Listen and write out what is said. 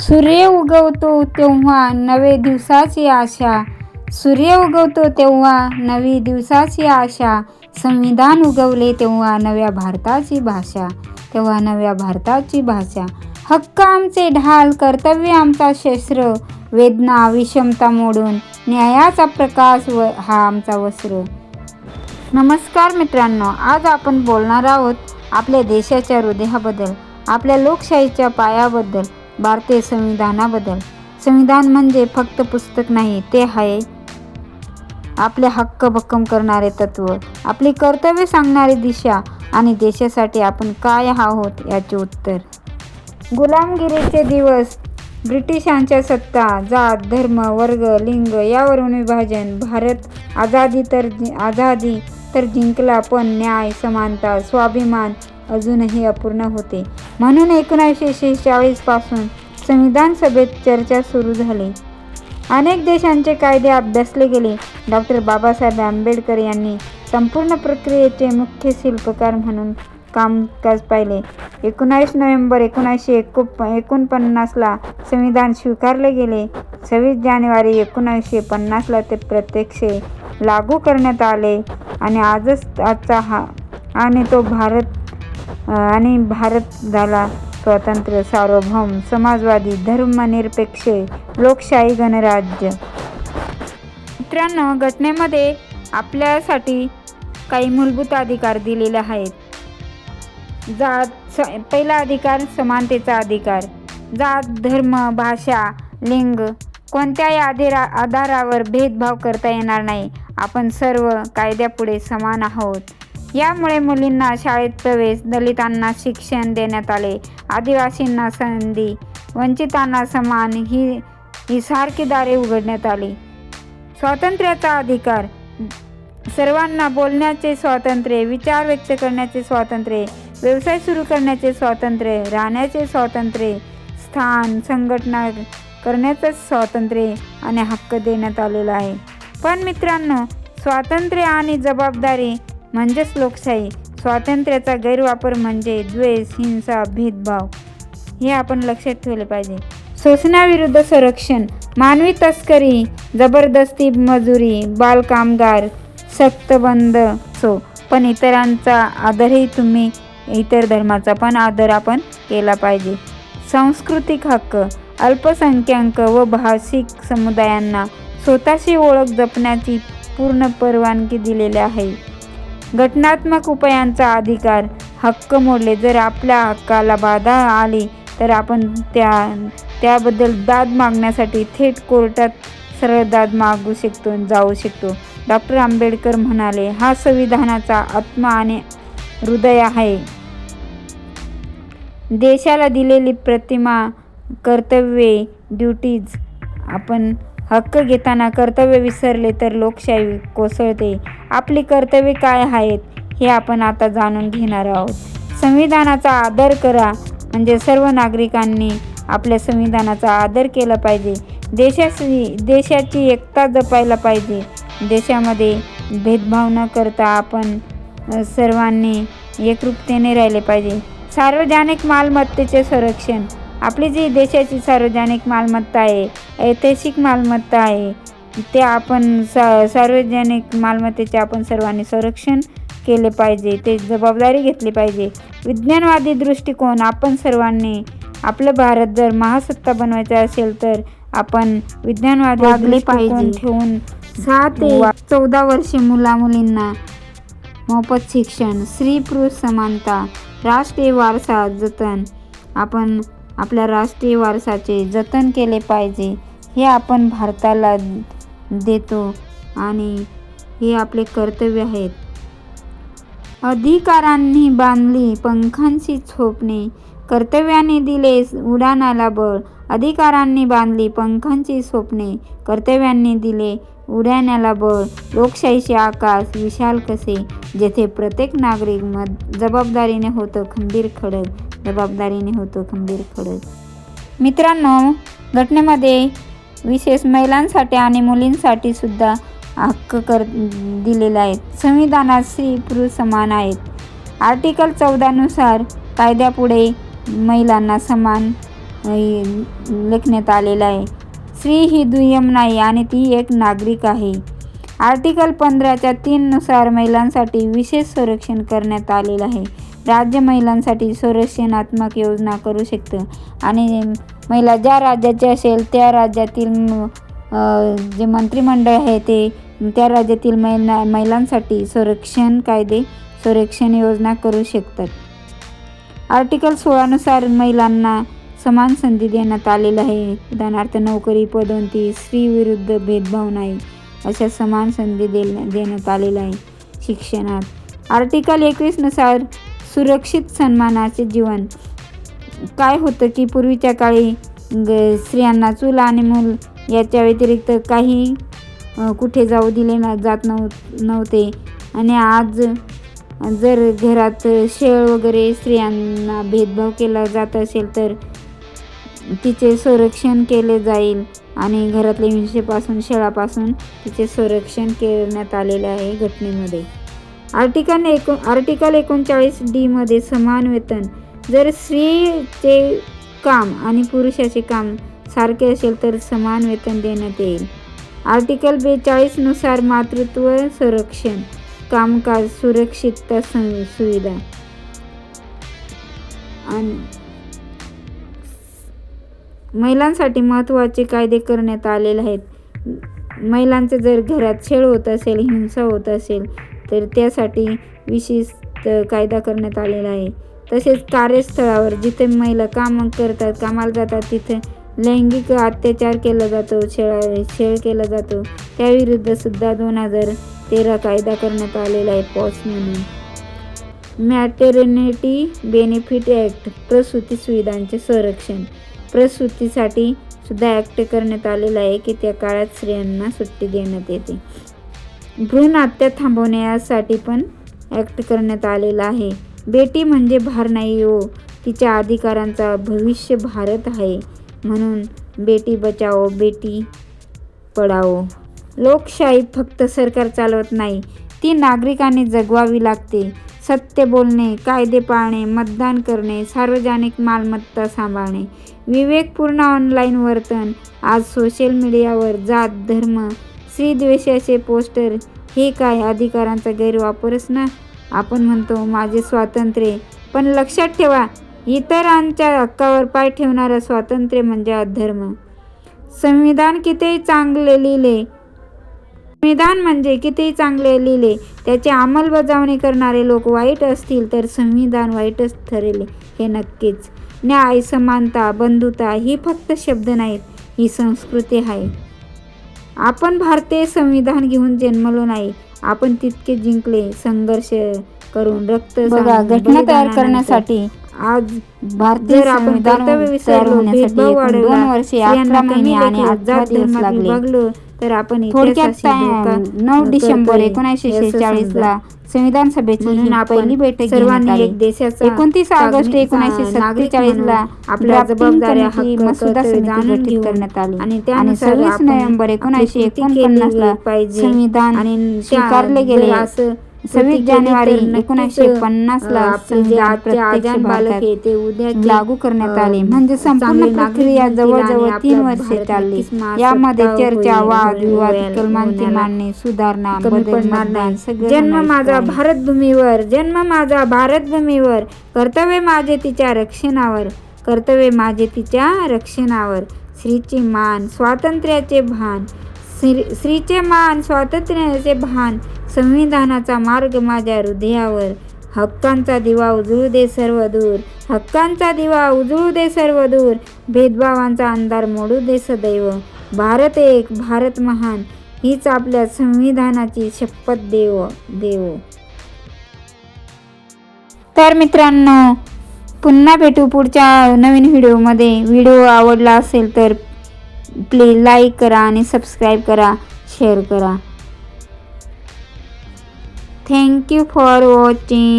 सूर्य उगवतो तेव्हा नवे दिवसाची आशा. सूर्य उगवतो तेव्हा नवी दिवसाची आशा. संविधान उगवले तेव्हा नव्या भारताची भाषा. तेव्हा नव्या भारताची भाषा. हक्क आमचे ढाल कर्तव्य आमचा शस्त्र. वेदना विषमता मोडून न्यायाचा प्रकाश व हा आमचा वस्त्र. नमस्कार मित्रांनो आज आपण बोलणार आहोत आपल्या देशाच्या हृदयाबद्दल आपल्या लोकशाहीच्या पायाबद्दल. भारतीय संविधानाबद्दल. संविधान म्हणजे फक्त पुस्तक नाही ते आहे आपले हक्क भक्कम करणारे तत्व. आपली कर्तव्य सांगणारी दिशा आणि देशासाठी आपण काय आहोत याचे उत्तर. गुलामगिरीचे दिवस ब्रिटिशांच्या सत्ता जात धर्म वर्ग लिंग यावरून विभाजन भारत आझादी तर आझादी तर जिंकला पण न्याय समानता स्वाभिमान अजूनही अपूर्ण होते. म्हणून एकोणीसशे शेहेचाळीसपासून संविधान सभेत चर्चा सुरू झाली. अनेक देशांचे कायदे अभ्यासले गेले. डॉक्टर बाबासाहेब आंबेडकर यांनी संपूर्ण प्रक्रियेचे मुख्य शिल्पकार म्हणून कामकाज पाहिले. एकोणावीस नोव्हेंबर एकोणीसशे एको एकोणपन्नासला संविधान स्वीकारले गेले. सव्वीस जानेवारी एकोणीसशे पन्नासला ते प्रत्यक्ष लागू करण्यात आले आणि आजच आजचा हा आणि तो भारत आणि भारत झाला स्वतंत्र सार्वभौम समाजवादी धर्मनिरपेक्ष लोकशाही गणराज्य. मित्रांनो घटनेमध्ये आपल्यासाठी काही मूलभूत अधिकार दिलेले आहेत. जात स पहिला अधिकार समानतेचा अधिकार. जात धर्म भाषा लिंग कोणत्याही आधारा आधारावर भेदभाव करता येणार नाही. आपण सर्व कायद्यापुढे समान आहोत. यामुळे मुलींना शाळेत प्रवेश दलितांना शिक्षण देण्यात आले. आदिवासींना संधी वंचितांना समान ही ही सारखी दारे उघडण्यात आली. स्वातंत्र्याचा अधिकार. सर्वांना बोलण्याचे स्वातंत्र्य विचार व्यक्त करण्याचे स्वातंत्र्य व्यवसाय सुरू करण्याचे स्वातंत्र्य राहण्याचे स्वातंत्र्य स्थान संघटना करण्याचं स्वातंत्र्य आणि हक्क देण्यात आलेला आहे. पण मित्रांनो स्वातंत्र्य आणि जबाबदारी म्हणजेच लोकशाही. स्वातंत्र्याचा गैरवापर म्हणजे द्वेष हिंसा भेदभाव. हे आपण लक्षात ठेवले पाहिजे. शोषणाविरुद्ध संरक्षण. मानवी तस्करी जबरदस्ती मजुरी बालकामगार सक्तबंद सो पण इतरांचा आदरही तुम्ही इतर धर्माचा पण आदर आपण केला पाहिजे. सांस्कृतिक हक्क. अल्पसंख्याक व भाषिक समुदायांना स्वतःची ओळख जपण्याची पूर्ण परवानगी दिलेली आहे. घटनात्मक उपायांचा अधिकार. हक्क मोडले जर आपल्या हक्काला बाधा आली तर आपण त्या त्याबद्दल दाद मागण्यासाठी थेट कोर्टात सरळ दाद मागू शकतो जाऊ शकतो. डॉक्टर आंबेडकर म्हणाले हा संविधानाचा आत्मा आणि हृदय आहे. देशाला दिलेली प्रतिमा कर्तव्ये ड्युटीज आपण हक्क घेताना कर्तव्य विसरले तर लोकशाही कोसळते. आपली कर्तव्ये काय आहेत हे आपण आता जाणून घेणार आहोत. संविधानाचा आदर करा म्हणजे सर्व नागरिकांनी आपल्या संविधानाचा आदर केला पाहिजे. देशाची देशाची एकता जपायला पाहिजे. देशामध्ये भेदभाव न करता आपण सर्वांनी एकरूपतेने राहिले पाहिजे. सार्वजनिक मालमत्तेचे संरक्षण आपली जी देशाची सार्वजनिक मालमत्ता आहे ऐतिहासिक मालमत्ता आहे ते आपण सा सार्वजनिक मालमत्तेचे आपण सर्वांनी संरक्षण केले पाहिजे ते जबाबदारी घेतली पाहिजे विज्ञानवादी दृष्टिकोन आपण सर्वांनी आपलं भारत जर महासत्ता बनवायचा असेल तर आपण विज्ञानवादी वागले पाहिजे. ठेवून सहा ते चौदा वर्षे मुला मुलींना मोफत शिक्षण स्त्री पुरुष समानता राष्ट्रीय वारसा जतन आपण आपल्या राष्ट्रीय वारसाचे जतन केले पाहिजे. हे आपण भारताला देतो आणि हे आपले कर्तव्य आहेत अधिकारांनी बांधली पंखांची छोपणे कर्तव्याने दिले उडाणाला बळ. अधिकारांनी बांधली पंखांची स्वप्ने कर्तव्यांनी दिले उड्याण्याला बळ. लोकशाहीचे आकाश विशाल कसे? जेथे प्रत्येक नागरिक मत जबाबदारीने होतं खंबीर खडक जबाबदारीने होतो खंबीर खडक मित्रांनो घटनेमध्ये विशेष महिलांसाठी आणि मुलींसाठी सुद्धा हक्क कर दिलेले आहेत. संविधानात स्त्री पुरुष समान आहेत. आर्टिकल चौदानुसार कायद्यापुढे महिलांना समान लेखण्यात आलेला आहे. स्त्री ही दुय्यम नाही आणि ती एक नागरिक आहे. आर्टिकल पंधराच्या तीननुसार महिलांसाठी विशेष संरक्षण करण्यात आलेलं आहे. राज्य महिलांसाठी संरक्षणात्मक योजना करू शकतं. आणि महिला ज्या राज्याचे असेल त्या राज्यातील जे मंत्रिमंडळ आहे ते त्या राज्यातील महिला महिलांसाठी संरक्षण कायदे संरक्षण योजना करू शकतात. आर्टिकल सोळानुसार महिलांना समान संधी देण्यात आलेलं आहे. उदाहरणार्थ नोकरी पदोन्नती स्त्रीविरुद्ध भेदभाव नाही अशा समान संधी दे देण्यात आलेल्या आहे शिक्षणात आर्टिकल एकवीसनुसार सुरक्षित सन्मानाचे जीवन. काय होतं की पूर्वीच्या काळी ग स्त्रियांना चूल आणि मूल याच्या व्यतिरिक्त काही कुठे जाऊ दिले ना जात नव्ह नव्हते. आणि आज जर घरात शेळ वगैरे स्त्रियांना भेदभाव केला जात असेल तर तिचे संरक्षण केले जाईल. आणि घरातल्या हिंसेपासून शेळापासून तिचे संरक्षण करण्यात आलेले आहे घटनेमध्ये. आर्टिकल एकूण आर्टिकल एकोणचाळीस डीमध्ये समान वेतन. जर स्त्रीचे काम आणि पुरुषाचे काम सारखे असेल तर समान वेतन देण्यात येईल. आर्टिकल बेचाळीसनुसार मातृत्व संरक्षण कामकाज सुरक्षितता सं- सुविधा. आणि महिलांसाठी महत्त्वाचे कायदे करण्यात आलेले आहेत. महिलांचं जर घरात छेड होत असेल हिंसा होत असेल तर त्यासाठी विशिष्ट कायदा करण्यात आलेला आहे. तसेच कार्यस्थळावर जिथे महिला काम करतात कामाला जातात तिथे लैंगिक अत्याचार केला जातो छेळा छेळ केला जातो. त्याविरुद्ध सुद्धा दोन हजार तेरा कायदा करण्यात आलेला आहे पॉस म्हणून. मॅटर्निटी बेनिफिट ॲक्ट प्रसूती सुविधांचे संरक्षण. प्रसूतीसाठी सुद्धा ॲक्ट करण्यात आलेला आहे की त्या काळात स्त्रियांना सुट्टी देण्यात येते. भ्रूण हत्या थांबवण्यासाठी पण ॲक्ट करण्यात आलेला आहे. बेटी म्हणजे भार नाही हो. तिच्या अधिकारांचा भविष्य भारत आहे. म्हणून बेटी बचाओ बेटी पडाओ लोकशाही फक्त सरकार चालवत नाही ती नागरिकांनी जगवावी लागते. सत्य बोलणे कायदे पाळणे मतदान करणे सार्वजनिक मालमत्ता सांभाळणे. विवेकपूर्ण ऑनलाईन वर्तन आज सोशल मीडियावर जात धर्म स्त्रीद्वेषाचे पोस्टर. हे काय अधिकारांचा गैरवापरच ना? आपण म्हणतो माझे स्वातंत्र्य. पण लक्षात ठेवा इतरांच्या हक्कावर पाय ठेवणारा स्वातंत्र्य म्हणजे अधर्म. संविधान कितीही चांगले लिहिले? संविधान म्हणजे कितीही चांगले लिहिले? त्याची अंमलबजावणी करणारे लोक वाईट असतील तर संविधान वाईटच ठरेल हे नक्कीच. न्याय समानता बंधुता ही फक्त शब्द नाहीत ही संस्कृती आहे. आपण भारतीय संविधान घेऊन जन्मलो नाही. आपण तितके जिंकले संघर्ष करून रक्त बघा घटना तयार करण्यासाठी आज भारतीय संविधान तयार होण्यासाठी दोन वर्षे अकरा महिने आणि जात दिवस लागले. विभागलो तर आपण थोडक्यात नऊ डिसेंबर एकोणीसशे शेहेचाळीस. ला संविधान सभेची पहिली बैठक सर्वांनी एक देशाचा एकोणतीस ऑगस्ट एकोणीसशे सत्तेचाळीस ला आपल्या जबाबदाऱ्या, मसुदा गठीत करण्यात आली आणि त्यानुसार सव्वीस नोव्हेंबर एकोणीसशे एकोणपन्नास ला. संविधान आणि स्वीकारले गेले असं सव्वीस जानेवारी एकोणीसशे पन्नास ला लागू करण्यात आले. म्हणजे संपूर्ण प्रक्रिया जवळजवळ तीन वर्षे चालली. यामध्ये चर्चा वाद विवाद कलमांची मांडणी सुधारणा जन्म माझा आहे. भारत भूमीवर जन्म माझा भारत भूमीवर कर्तव्य माझे तिच्या रक्षणावर कर्तव्य माझे तिच्या रक्षणावर. स्त्रीचे मान स्वातंत्र्याचे भान स्त्री स्त्रीचे मान स्वातंत्र्याचे भान संविधानाचा मार्ग माझ्या हृदयावर. हक्कांचा दिवा उजळू दे सर्व दूर. हक्कांचा दिवा उजळू दे सर्व दूर. भेदभावांचा अंधार मोडू दे सदैव. भारत एक भारत महान. हीच आपल्या संविधानाची शपथ देव देव. तर मित्रांनो पुन्हा भेटू पुढच्या नवीन व्हिडिओमध्ये. व्हिडिओ आवडला असेल तर प्लीज लाईक करा आणि सबस्क्राईब करा शेअर करा. Thank you for watching